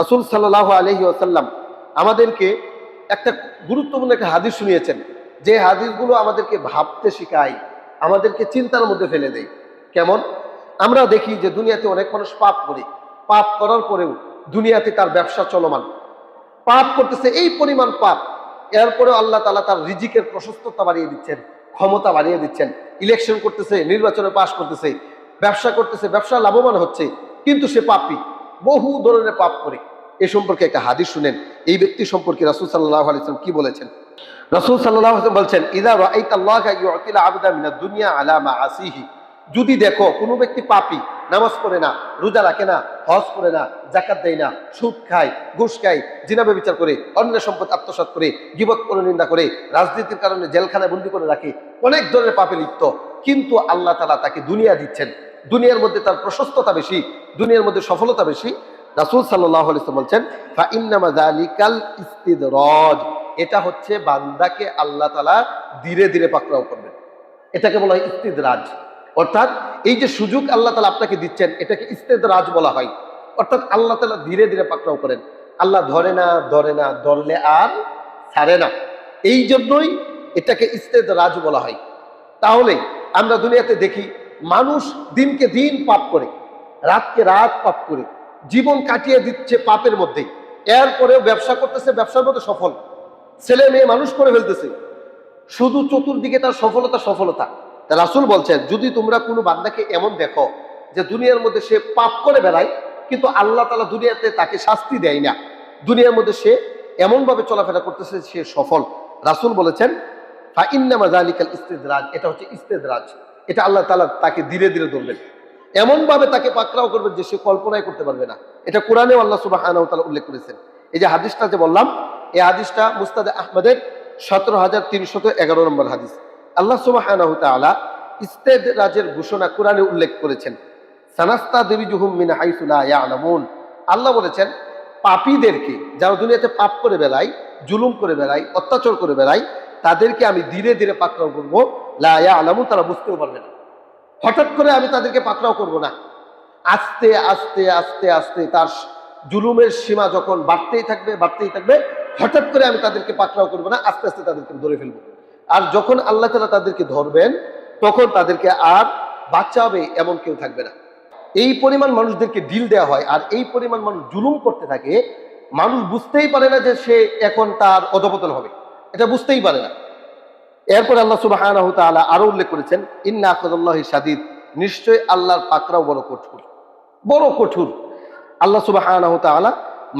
রাসুল সাল্লাহ আলহি আসাল্লাম আমাদেরকে একটা গুরুত্বপূর্ণ একটা হাদিস শুনিয়েছেন, যে হাদিসগুলো আমাদেরকে ভাবতে শেখায়, আমাদেরকে চিন্তার মধ্যে ফেলে দেয়। কেমন? আমরা দেখি যে দুনিয়াতে অনেক মানুষ পাপ করে, পাপ করার পরেও দুনিয়াতে তার ব্যবসা চলমান। পাপ করতেছে এই পরিমাণ পাপ, এরপরেও আল্লাহ তালা তার রিজিকের প্রশস্ততা বাড়িয়ে দিচ্ছেন, ক্ষমতা বাড়িয়ে দিচ্ছেন। ইলেকশন করতেছে, নির্বাচনে পাশ করতেছে, ব্যবসা করতেছে, ব্যবসা লাভবান হচ্ছে, কিন্তু সে পাপি। বহু ধরনের পাপ করে। এ সম্পর্কে একটা হাদিস শুনেন। এই ব্যক্তি সম্পর্কে রাসুল সাল্লাহ আলাইসলাম কি বলেছেন? রাসুল সাল্লাহ বলছেন ইদা দুনিয়া আলা মা আসিহি যদি দেখো কোনো ব্যক্তি পাপি, নামাজ পড়ে না, রোজা রাখে না, হজ করে না জাকাত দেয় না, সুদ খায়, ঘুষ খায় জিনাবে বিচার করে অন্য সম্পদ আত্মসাৎ করে, গিবত করে, নিন্দা করে, রাজনীতির কারণে জেলখানায় বন্দি করে রাখে, অনেক ধরনের পাপে লিপ্ত। কিন্তু আল্লাহ তালা তাকে দুনিয়া দিচ্ছেন। দুনিয়ার মধ্যে তার প্রশস্ততা বেশি, দুনিয়ার মধ্যে সফলতা বেশি। রাসুল সাল্লাহ বলছেন ফা এটা হচ্ছে বান্দাকে আল্লাহ তালা ধীরে ধীরে পাকড়াও করবেন। এটাকে বলা হয় ইস্তিদরাজ। অর্থাৎ এই যে সুযোগ আল্লাহ তালা আপনাকে দিচ্ছেন, এটাকে ইস্তেদরাজ বলা হয়। অর্থাৎ আল্লাহ তালা ধীরে ধীরে পাকড়াও করেন। আল্লাহ ধরে না ধরে না, ধরলে আর ছাড়ে না। এই জন্যই এটাকে ইস্তেদরাজ বলা হয়। তাহলে আমরা দুনিয়াতে দেখি মানুষ দিনকে দিন পাপ করে, রাতকে রাত পাপ করে, জীবন কাটিয়ে দিচ্ছে পাপের মধ্যেই এরপরেও ব্যবসা করতেছে, ব্যবসার মধ্যে সফল। ছেলে মেয়ে মানুষ করে ফেলতেছে। শুধু চতুর্দিকে তার সফলতা সফলতা। তা রাসুল বলছেন, যদি তোমরা কোনো বান্দাকে এমন দেখো যে দুনিয়ার মধ্যে সে পাপ করে বেড়ায়, কিন্তু আল্লাহ তালা দুনিয়াতে তাকে শাস্তি দেয় না, দুনিয়ার মধ্যে সে এমনভাবে চলাফেরা করতেছে সে সফল। রাসুল বলেছেন, ফাইন্নামা জালিকাল ইস্তেদরাজ। এটা হচ্ছে ইস্তেদরাজ। এটা আল্লাহ তালা তাকে ধীরে ধীরে ধরবেন এমনভাবে তাকে পাকড়াও করবেন যে সে কল্পনাই করতে পারবে না। এটা কোরআনেও আল্লাহ সুবাহ উল্লেখ করেছেন। এই যে হাদিসটা যে বললাম, এই হাদিসটা মুস্তাদ আহমদের সতেরো হাজার তিনশত এগারো নম্বর হাদিস। আল্লাহ সুবাহ ইস্তেদ রাজের ঘোষণা কোরআনে উল্লেখ করেছেন। সানাস্তা দেবী জুহুম মিন হাইসুলা আল্লাহ বলেছেন, পাপীদেরকে যারা দুনিয়াতে পাপ করে বেড়ায়, জুলুম করে বেড়ায়, অত্যাচার করে বেড়ায় তাদেরকে আমি ধীরে ধীরে পাকড়াও করব। লা ইয়ালামুন তারা বুঝতেও পারবে না। হঠাৎ করে আমি তাদেরকে পাকড়াও করব না। আস্তে আস্তে আস্তে আস্তে তার জুলুমের সীমা যখন বাড়তেই থাকবে বাড়তেই থাকবে, হঠাৎ করে আমি তাদেরকে পাকড়াও করব না, আস্তে আস্তে তাদেরকে ধরে ফেলব। আর যখন আল্লাহ তালা তাদেরকে ধরবেন, তখন তাদেরকে আর বাঁচাবে এমন কেউ থাকবে না। এই পরিমাণ মানুষদেরকে ডিল দেওয়া হয়, আর এই পরিমাণ মানুষ জুলুম করতে থাকে, মানুষ বুঝতেই পারে না যে সে এখন তার অধপতন হবে। এটা বুঝতেই পারে না। এরপর আল্লাহ সুবাহ আরও উল্লেখ করেছেন, ইন্না আকদুল্লাহ সাদিদ নিশ্চয় আল্লাহর পাকরাও বড় কঠোর। বড় কঠোর। আল্লাহ সুবাহ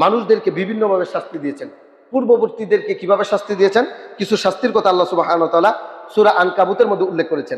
মানুষদেরকে বিভিন্নভাবে শাস্তি দিয়েছেন। পূর্ববর্তীদেরকে কীভাবে শাস্তি দিয়েছেন? কিছু শাস্তির কথা আল্লাহ সুবাহ সুরা আনকাবুতের মধ্যে উল্লেখ করেছেন।